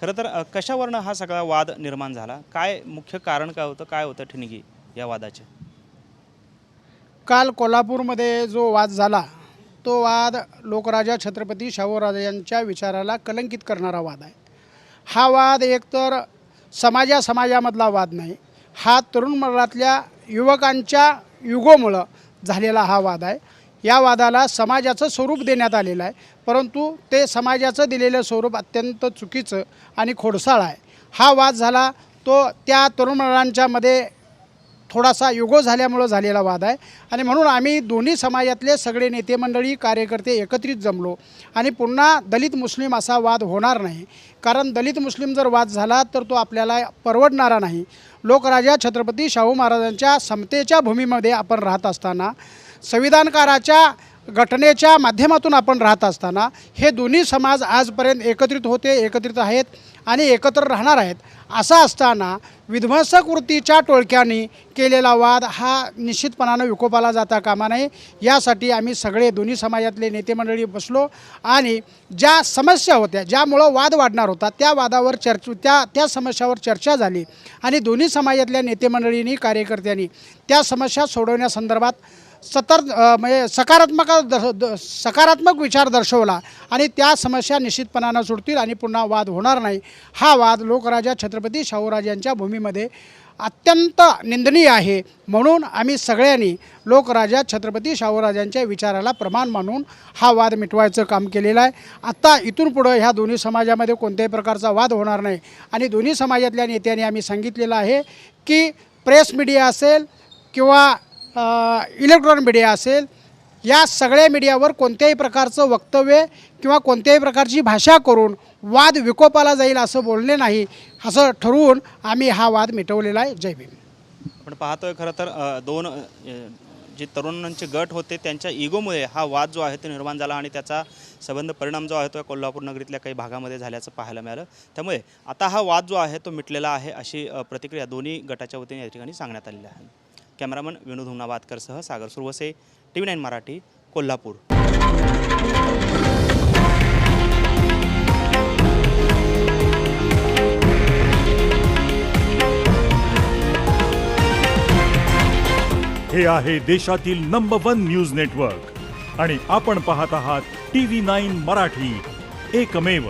खरं तर कशावरनं हा सगळा वाद निर्माण झाला? काय मुख्य कारण काय होतं? काय होतं ठिणगी या वादाचे? काल कोल्हापूरमध्ये जो वाद झाला तो वाद लोकराजा छत्रपती शाहूराजे यांच्या विचाराला कलंकित करणारा वाद आहे. हा वाद एकतर समाजा समाजामधला वाद नाही हा तरुण मंडळातल्या युवकांच्या युगोमुळं झालेला हा वाद आहे. या वादाला समाजाचं स्वरूप देण्यात आलेलं आहे. परंतु ते समाजाचं दिलेलं स्वरूप अत्यंत चुकीचं आणि खोडसाळ आहे. हा वाद झाला तो त्या तरुण मंडळांच्यामध्ये थोडासा युगो झाल्यामुळं झालेला वाद आहे. आणि म्हणून आम्ही दोन्ही समाजातले सगळे नेते मंडळी कार्यकर्ते एकत्रित जमलो. आणि पुन्हा दलित मुस्लिम असा वाद होणार नाही. कारण दलित मुस्लिम जर वाद झाला तर तो आपल्याला परवडणारा नाही. लोकराजा छत्रपती शाहू महाराजांच्या समतेच्या भूमीमध्ये आपण राहत असताना संविधानकाराच्या घटनेच्या माध्यमातून आपण राहत असताना हे दोन्ही समाज आजपर्यंत एकत्रित होते एकत्रित आहेत आणि एकत्र राहणार आहेत. असं असताना विध्वंसक वृत्तीच्या टोळक्यांनी केलेला वाद हा निश्चितपणानं विकोपाला जाता कामा नये. यासाठी आम्ही सगळे दोन्ही समाजातले नेते मंडळी बसलो आणि ज्या समस्या होत्या ज्यामुळं वाद वाढणार होता त्या वादावर चर्च त्या त्या समस्यावर चर्चा झाली आणि दोन्ही समाजातल्या नेते मंडळींनी कार्यकर्त्यांनी त्या समस्या सोडवण्यासंदर्भात सतर म्हणजे सकारात्मक दर्श द- सकारात्मक विचार दर्शवला आणि त्या समस्या निश्चितपणानं सुटतील आणि पुन्हा वाद होणार नाही. हा वाद लोकराजा छत्रपती शाहूराजांच्या भूमीमध्ये अत्यंत निंदनीय आहे. म्हणून आम्ही सगळ्यांनी लोकराजा छत्रपती शाहूराजांच्या विचाराला प्रमाण मानून हा वाद मिटवायचं काम केलेलं आहे. आत्ता इथून पुढं ह्या दोन्ही समाजामध्ये कोणत्याही प्रकारचा वाद होणार नाही. आणि दोन्ही समाजातल्या नेत्यांनी आम्ही सांगितलेलं आहे की प्रेस मीडिया असेल किंवा इलेक्ट्रॉनिक मीडिया असेल या सगळ्या मीडियावर कोणत्याही प्रकारचं वक्तव्य किंवा कोणत्याही प्रकारची भाषा करून वाद विकोपाला जाईल असं बोलणे नाही असं ठरवून आम्ही हा वाद मिटवलेला आहे. जय भीम. आपण पाहतोय खरं तर दोन जे तरुणांचे गट होते त्यांच्या इगोमुळे हा वाद जो आहे तो निर्माण झाला आणि त्याचा संबंध परिणाम जो आहे तो कोल्हापूर नगरीतल्या काही भागामध्ये झाल्याचं पाहायला मिळालं. त्यामुळे आता हा वाद जो आहे तो मिटलेला आहे अशी प्रतिक्रिया दोन्ही गटाच्या वतीने या ठिकाणी सांगण्यात आलेली आहे. Cameraman Vinod हुंगणाबादकरसह Sagar Suravase T V nine Marathi Kolhapur. हे आहे देशातील नंबर वन न्यूज नेटवर्क आणि आपण पाहत आहात टी व्ही नाईन मराठी. एकमेव